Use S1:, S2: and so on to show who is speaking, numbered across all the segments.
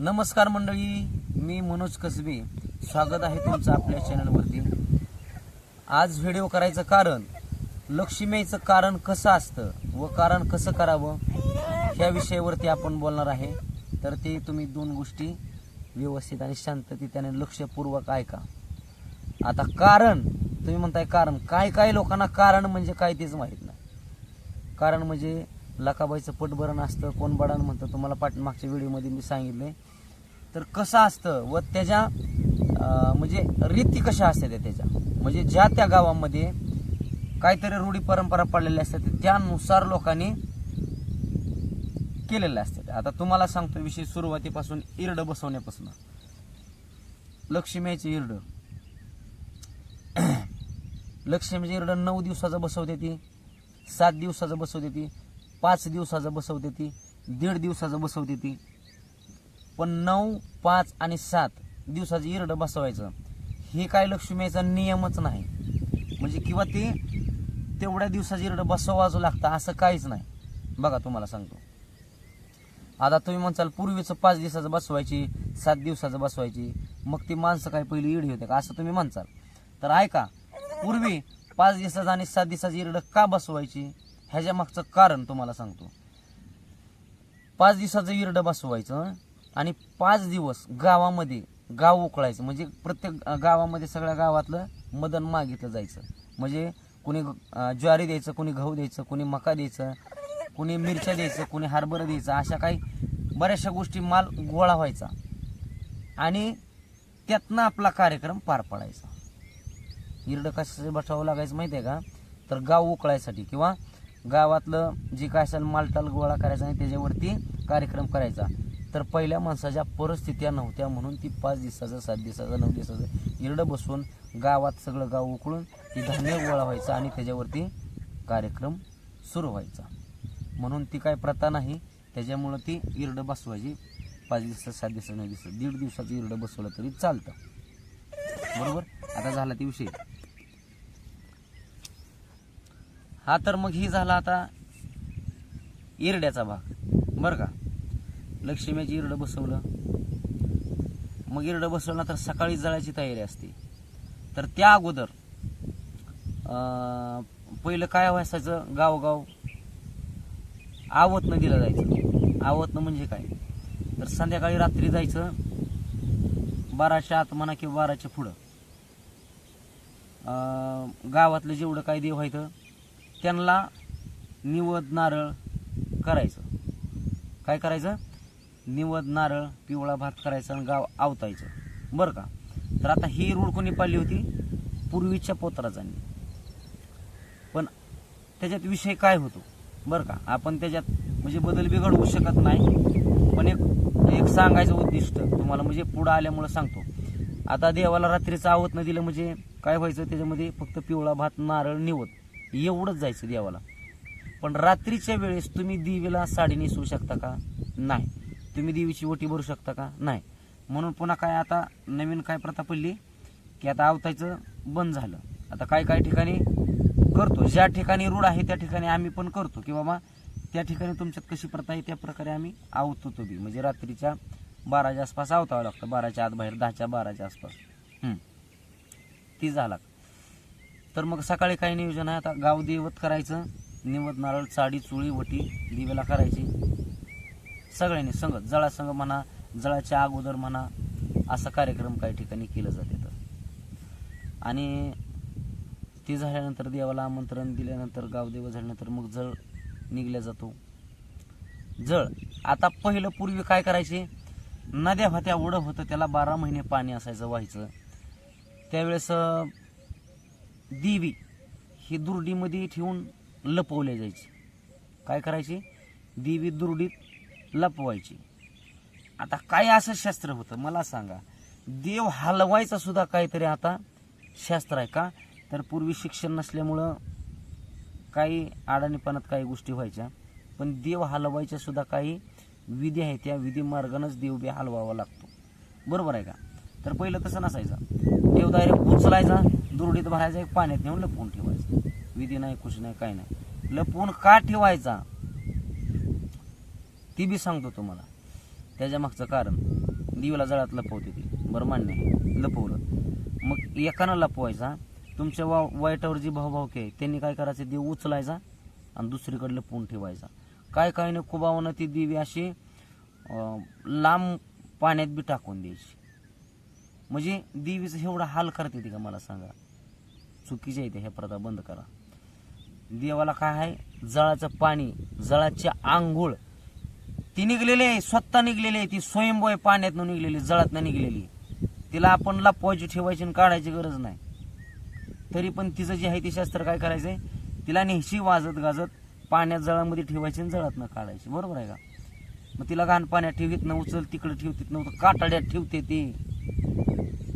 S1: नमस्कार मंडळी मी मनोज कसबे. स्वागत आहे तुमचं आपल्या चॅनलवरती. आज व्हिडिओ करायचं कारण लक्ष्मीचं कारण कसं असतं व कारण कसं करावं ह्या विषयावरती आपण बोलणार आहे. तर ते तुम्ही दोन गोष्टी व्यवस्थित आणि शांततेने लक्षपूर्वक ऐका. आता कारण तुम्ही म्हणताय कारण. काय काय लोकांना कारण म्हणजे काय तेच माहीत नाही. कारण म्हणजे लकाबाईचं पटभरण असतं कोण बडान म्हणतं तुम्हाला पाठमागच्या व्हिडिओमध्ये मी सांगितले तर कसं असतं व त्याच्या म्हणजे रीती कशा असतात त्याच्या? म्हणजे ज्या त्या गावामध्ये काहीतरी रूढी परंपरा पडलेल्या असतात त्यानुसार लोकांनी केलेल्या असतात. आता तुम्हाला सांगतो विषय सुरुवातीपासून इरड बसवण्यापासून. लक्ष्मीची इरड. लक्ष्मीची इरड नऊ दिवसाचं बसवते ती सात दिवसाचं बसवते ती पाच दिवसाचं बसवते ती दीड दिवसाचं बसवते ती. पण नऊ पाच आणि सात दिवसाचं इरड बसवायचं. हे काय लक्ष्मीचा नियमच नाही. म्हणजे किंवा ते तेवढ्या दिवसाचं इरड बसवावंच लागतं असं काहीच नाही. बघा तुम्हाला सांगतो. आता तुम्ही म्हणसाल पूर्वीचं पाच दिवसाचं बसवायची सात दिवसाचं बसवायची. मग ती माणसं काय पहिली इडी होते का? असं तुम्ही म्हणसाल. तर ऐका पूर्वी पाच दिवसाचं आणि सात दिवसाचं इरड का बसवायची? ह्याच्या मागचं कारण तुम्हाला सांगतो. पाच दिवसाचं इरड बसवायचं आणि पाच दिवस गावामध्ये गाव उकळायचं. म्हणजे प्रत्येक गावामध्ये सगळ्या गावातलं मदन मागितलं जायचं. म्हणजे कुणी ज्वारी द्यायचं कुणी गहू द्यायचं कुणी मका द्यायचं कुणी मिरच्या द्यायचं कुणी हरभरं द्यायचं अशा काही बऱ्याचशा गोष्टी माल गोळा व्हायचा. आणि त्यातनं आपला कार्यक्रम पार पाडायचा. इरडं कशासाठी बसावं लागायचं माहिती आहे का? तर गाव उकळायसाठी किंवा गावातलं जे काय असेल मालटाल गोळा करायचा आणि त्याच्यावरती कार्यक्रम करायचा. तर पहिल्या माणसाच्या परिस्थित्या नव्हत्या म्हणून ती पाच दिवसाचं सात दिवसाचं नऊ दिवसाचं इरडं बसवून गावात सगळं गाव उकळून ती धान्य गोळा व्हायचं आणि त्याच्यावरती कार्यक्रम सुरू व्हायचा. म्हणून ती काय प्रथा नाही त्याच्यामुळं ती इरडं बसवायची पाच दिवसात सात दिवसात नऊ दिवसात दीड दिवसाचं इरडं बसवलं तरी चालतं. बरोबर? आता झाला ती विषय. हा तर मग ही झाला आता इरड्याचा भाग. बरं का? लक्ष्मीची इरडं बसवलं. मग इरडं बसवलं तर सकाळी जळायची तयारी असते. तर त्या अगोदर अं, पहिलं काय व्हायचं? गावगाव आवतनं दिलं जायचं. आवतनं म्हणजे काय? तर संध्याकाळी रात्री जायचं. बाराच्या आत म्हणा किंवा बाराच्या पुढं. अं, गावातलं जेवढं काय देव व्हायचं त्यांना निवद नारळ करायचं. काय करायचं? निवद नारळ पिवळा भात करायचा आणि गाव आवतायचं. बरं का? तर आता ही रूढ कोणी पाळली होती? पूर्वीच्या पोतराजांनी. पण त्याच्यात विषय काय होतो? बरं का? आपण त्याच्यात म्हणजे बदल बिघडवू शकत नाही. पण एक एक सांगायचं उद्दिष्ट तुम्हाला म्हणजे पुढं आल्यामुळं सांगतो. आता देवाला रात्रीचं आवत न दिलं म्हणजे काय व्हायचं? त्याच्यामध्ये फक्त पिवळा भात नारळ निवत एवढंच जायचं देवाला. पण रात्रीच्या वेळेस तुम्ही दिवेला साडी नेसवू शकता का? नाही. तुम्ही देवीची ओटी भरू शकता का? नाही. म्हणून पुन्हा काय आता नवीन काय प्रथा पडली की आता आवतायचं बंद झालं. आता काय काय ठिकाणी करतो? ज्या ठिकाणी रूढ आहे त्या ठिकाणी आम्ही पण करतो की बाबा त्या ठिकाणी तुमच्यात कशी प्रथा आहे त्या प्रकारे आम्ही आवतो तो बी. म्हणजे रात्रीच्या बाराच्या आसपास आवतावं लागतं. बाराच्या आत बाहेर दहाच्या बाराच्या आसपास. ती झाला. तर मग सकाळी काय नियोजन आहे? आता गाव दैवत करायचं. निवत नारळ चाडी चुळी वटी दिवेला करायची. सगळ्यांनी संगत जळासंग म्हणा जळाच्या अगोदर म्हणा असा कार्यक्रम काही ठिकाणी केला जाते तर आणि ते झाल्यानंतर देवाला आमंत्रण दिल्यानंतर गावदेव झाल्यानंतर मग जळ निघल्या जातो. जळ आता पहिलं पूर्वी काय करायचे? नद्या होत्या ओढं होतं त्याला बारा महिने पाणी असायचं व्हायचं. त्यावेळेस दिवी देवी ही दुर्डीमध्ये ठेवून लपवल्या जायची. काय करायची? देवी दुर्डीत लपवायची. आता काय असं शास्त्र होतं? मला सांगा. देव हलवायचा सुद्धा काहीतरी आता शास्त्र आहे का? तर पूर्वी शिक्षण नसल्यामुळं काही अडाणीपणात काही गोष्टी व्हायच्या. पण देव हलवायच्या सुद्धा काही विधी आहे त्या विधी मार्गानंच देव बी हलवावा लागतो. बरोबर आहे का? तर पहिलं तसं नसायचं. देव डायरेक्ट उचलायचा दुरडीत भरायचा एक पाण्यात नेऊन लपवून ठेवायचं. विधी नाही कुछ नाही काय नाही. लपवून का ठेवायचा? ती बी सांगतो तुम्हाला. त्याच्या मागचं कारण दिवेला जळात लपवते ती बरं मान्य लपवलं. मग एकानं लपवायचा तुमच्या वा वाईटावर जी भाऊभावकी आहे त्यांनी काय करायचं? देव उचलायचा आणि दुसरीकडे लपवून ठेवायचा. काय काय न कुबावनं ती दिवी अशी लांब पाण्यात बी टाकून द्यायची. म्हणजे देवीचं एवढा हाल करते ती का मला सांगा? चुकीचे आहे ते ह्या प्रथा बंद करा. देवाला काय आहे? जळाचं पाणी जळाची आंघोळ ती निघलेली आहे स्वतः निघलेली आहे ती स्वयंभू आहे पाण्यातनं निघलेली जळातनं निघलेली. तिला आपण लपवायची ठेवायची आणि काढायची गरज नाही. तरी पण तिचं जे आहे ते शास्त्र काय करायचंय? तिला नेहशी वाजत गाजत पाण्यात जळामध्ये ठेवायची आणि जळातनं काढायची. बरोबर आहे का? मग तिला घाण पाण्यात ठेवीत न उचल तिकडे ठेवतीत नव्हतं काटाड्यात ठेवते ती.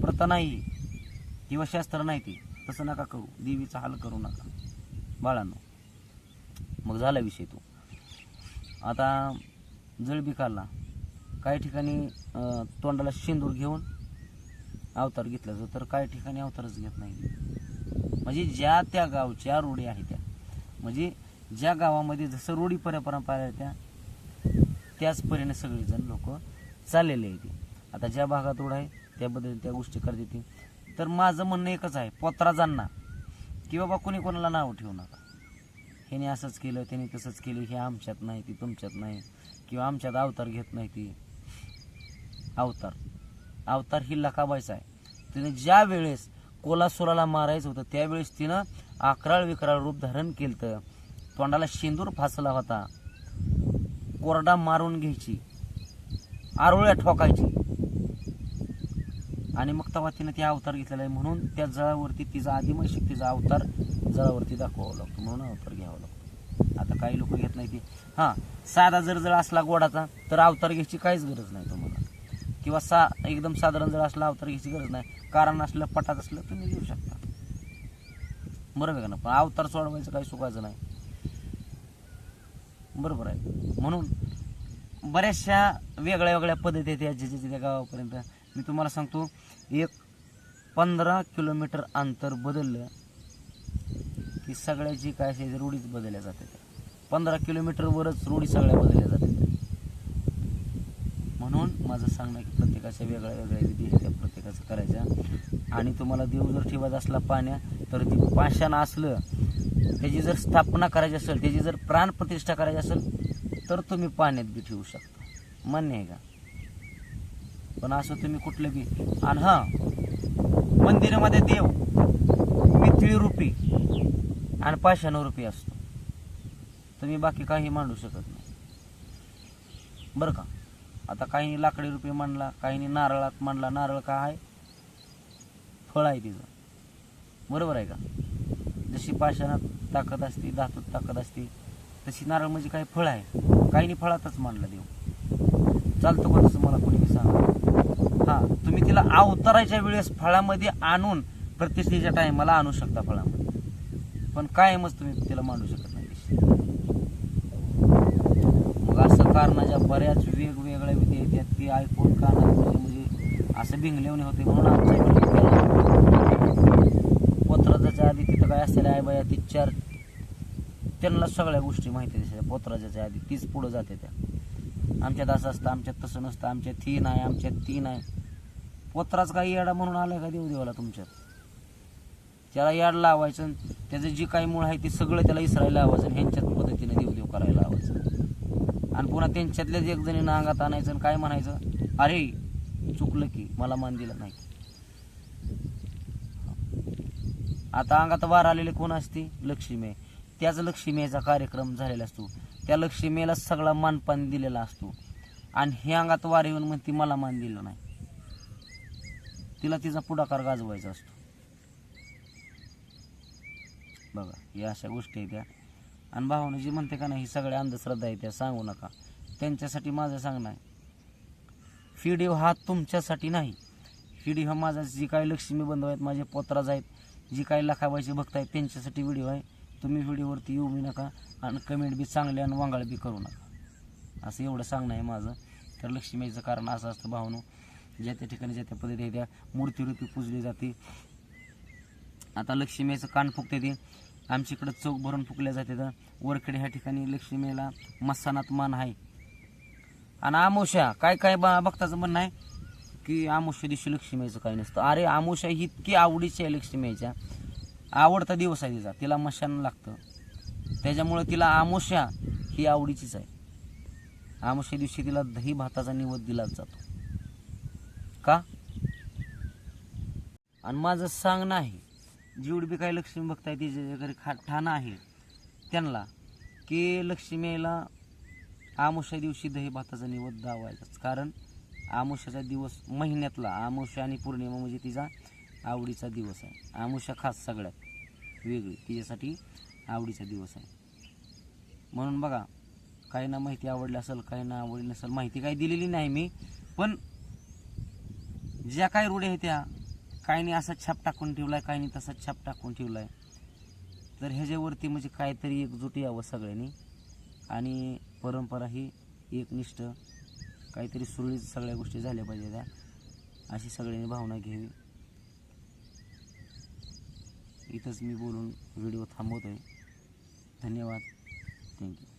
S1: प्रथा नाही. किंवा शास्त्र नाही ती. तसं नका करू. देवीचा हाल करू नका. बाळांनो मग झाला विषय तो. आता जळबी काढला काही ठिकाणी तोंडाला शेंदूर घेऊन अवतार घेतला जातो तर काही ठिकाणी अवतारच घेत नाही. म्हणजे ज्या त्या गावच्या रूढी आहेत त्या. म्हणजे ज्या गावामध्ये जसं रूढी परंपरा आहे त्या त्याच परीने सगळेजण लोक चाललेले आहेत. आता ज्या भागात रूढ आहे त्याबद्दल त्या गोष्टी करत येतील. तर माझं म्हणणं एकच आहे पोत्राजांना की बाबा कोणी कोणाला नाव ठेवू नका. ह्याने असंच केलं त्याने तसंच केलं हे आमच्यात नाही ती तुमच्यात नाही. किंवा आमच्यात अवतार घेत नाही ती. अवतार. अवतार ही लकाबायचा आहे. तिने ज्या वेळेस कोलासुराला मारायचं होतं त्यावेळेस तिनं अकराळ विकराळ रूप धारण केलं तोंडाला शेंदूर फासला होता. कोरडा मारून घ्यायची. आरोळ्या ठोकायची. आणि मग तेव्हा तिनं ते अवतार घेतलेला आहे म्हणून त्या जळावरती तिचा आदिमय शक्तीचा अवतार जळावरती दाखवावा लागतो म्हणून अवतार घ्यावा लागतो. आता काही लोक घेत नाही ते. हां साधा जर जळ असला गोडाचा तर अवतार घ्यायची काहीच गरज नाही तुम्हाला. किंवा सा एकदम साधारण जर असला अवतार घ्यायची गरज नाही. कारण असलं पटात असलं तुम्ही घेऊ शकता. बरोबर आहे का ना पण अवतार सोडवायचं काही सुखायचं नाही. बरोबर आहे. म्हणून बऱ्याचशा वेगळ्या वेगळ्या पद्धती आहेत या ज्याच्या त्या गावापर्यंत. मी तुम्हाला सांगतो एक पंधरा किलोमीटर अंतर बदललं की सगळ्याची काय असेल रूढीच बदलल्या जाते पंधरा किलोमीटरवरच रूढी सगळ्या बदलल्या जातात. म्हणून माझं सांगणं की प्रत्येकाच्या वेगळ्या वेगळ्या विधी आहेत त्या प्रत्येकाचं करायच्या आणि तुम्हाला देव जर ठेवायचा असला पाण्या तर ती पाषाण असलं त्याची जर स्थापना करायची असेल त्याची जर प्राणप्रतिष्ठा करायची असेल तर तुम्ही पाण्यात बी ठेवू शकता. मान्य आहे का? पण असं तुम्ही कुठलं बी आणि हां मंदिरामध्ये देव मिथिळी रुपी आणि पाषाण रुपये असतो. तुम्ही बाकी काही मांडू शकत नाही. बरं का? आता काही लाकडी रुपये मांडला काहींनी नारळात मांडला. नारळ का आहे? फळ आहे तिचं. बरोबर आहे का? जशी पाषाणात ताकद असते धातूत ताकद असते तशी नारळ म्हणजे काय? फळ आहे. काहींनी फळातच मांडला देव. चालतं का तसं मला कोणी सांगा? हां तुम्ही तिला अवताराच्या वेळेस फळामध्ये आणून प्रतिष्ठेच्या टायमाला आणू शकता फळामध्ये. पण कायमच तुम्ही तिला मांडू शकत नाही मग असं कारणाच्या बऱ्याच वेगवेगळ्या विधी आहेत ते ती ऐकून कानात म्हणजे म्हणजे असं भिंगलेवणे होते म्हणून आमच्या पोत्राजाच्या आधी तिथं काय असलेल्या आई बाया ती चार त्यांना सगळ्या गोष्टी माहिती दिसायच्या पोत्राजाच्या आधी. तीच पुढं जाते त्या. आमच्यात असं असतं आमच्यात तसं नसतं आमच्यात ती नाही आमच्यात ती नाही. पोत्राच काही येडा म्हणून आलाय का देऊ देवाला तुमच्यात? त्याला याड लावायचं त्याचं जी काही मूळ आहे ते सगळं त्याला इसरायला लावायचं ह्यांच्याच ह्यांच्यात पद्धतीने देवदेव करायला लावायचं. आणि पुन्हा त्यांच्यातल्याच एक जणीनं अंगात आणायचं आणि काय म्हणायचं? अरे चुकलं की मला मान दिलं नाही. आता अंगात वार आलेले कोण असते? लक्ष्मी. त्याच लक्ष्मीचा कार्यक्रम झालेला असतो. त्या लक्ष्मीला सगळा मानपान दिलेला असतो. आणि हे अंगात वार येऊन म्हणते मला मान दिलं नाही. तिला तिचा पुढाकार गाजवायचा असतो. बघा या अशा गोष्टी आहेत त्या. आणि भावानं जी म्हणते का नाही ही सगळ्या अंधश्रद्धा आहे त्या सांगू नका. त्यांच्यासाठी माझं सांगणं आहे. व्हिडिओ हा तुमच्यासाठी नाही. व्हिडिओ हा माझा जी काही लक्ष्मी बंधू आहेत माझे पोत्राज आहेत जी काही लखाबाईचे भक्त आहेत त्यांच्यासाठी व्हिडिओ आहे. तुम्ही व्हिडिओवरती येऊ मी नका आणि कमेंट बी चांगले आणि वांगाळ बी करू नका. असं एवढं सांगणं आहे माझं. तर लक्ष्मीचं कारण असं असतं भावनो. ज्या त्या ठिकाणी ज्या त्या पद्धती त्या मूर्तीरूपी पूजली जाते. आता लक्ष्मीचं कान फुकते ते. आमच्याकडं चौक भरून फुकल्या जाते तर वरखेड ह्या ठिकाणी लक्ष्मीला मसानात मान आहे. आणि आमोशा काय काय बा भक्ताचं म्हणणं आहे? की आमुष्या दिवशी लक्ष्मीचं काय नसतं. अरे आमुष्या ही इतकी आवडीची आहे लक्ष्मीच्या. आवडता दिवस आहे तिचा. तिला मशान लागतं. त्याच्यामुळं तिला आमुष्या ही आवडीचीच आहे. आमुष्या दिवशी तिला दही भाताचा निवद दिलाच जातो. का? आणि माझं सांगणं आहे जेवढी बी काही लक्ष्मी भक्त आहे तिचे घरी खा ठाणं आहे त्यांना की लक्ष्मीला यायला आमुष्या दिवशी दही भाताचा निवद दावायचाच. कारण आमुष्याचा दिवस महिन्यातला आमुष्या आणि पौर्णिमा म्हणजे तिचा आवडीचा दिवस आहे. आमुष्या खास सगळ्यात वेगळी तिच्यासाठी आवडीचा दिवस आहे. म्हणून बघा काही ना माहिती आवडली असेल काही ना आवडली नसेल माहिती काही दिलेली नाही मी पण ज्या काही रूढी आहेत त्या काही नाही असा छाप टाकून ठेवलाय काही नाही तसा छाप टाकून ठेवलाय. तर ह्याच्यावरती म्हणजे काहीतरी एकजूट यावं सगळ्यांनी. आणि परंपरा ही एकनिष्ठ काहीतरी सुरळीत सगळ्या गोष्टी झाल्या पाहिजे त्या. अशी सगळ्यांनी भावना घ्यावी. इथंच मी बोलून व्हिडिओ थांबवतोय. धन्यवाद. थँक्यू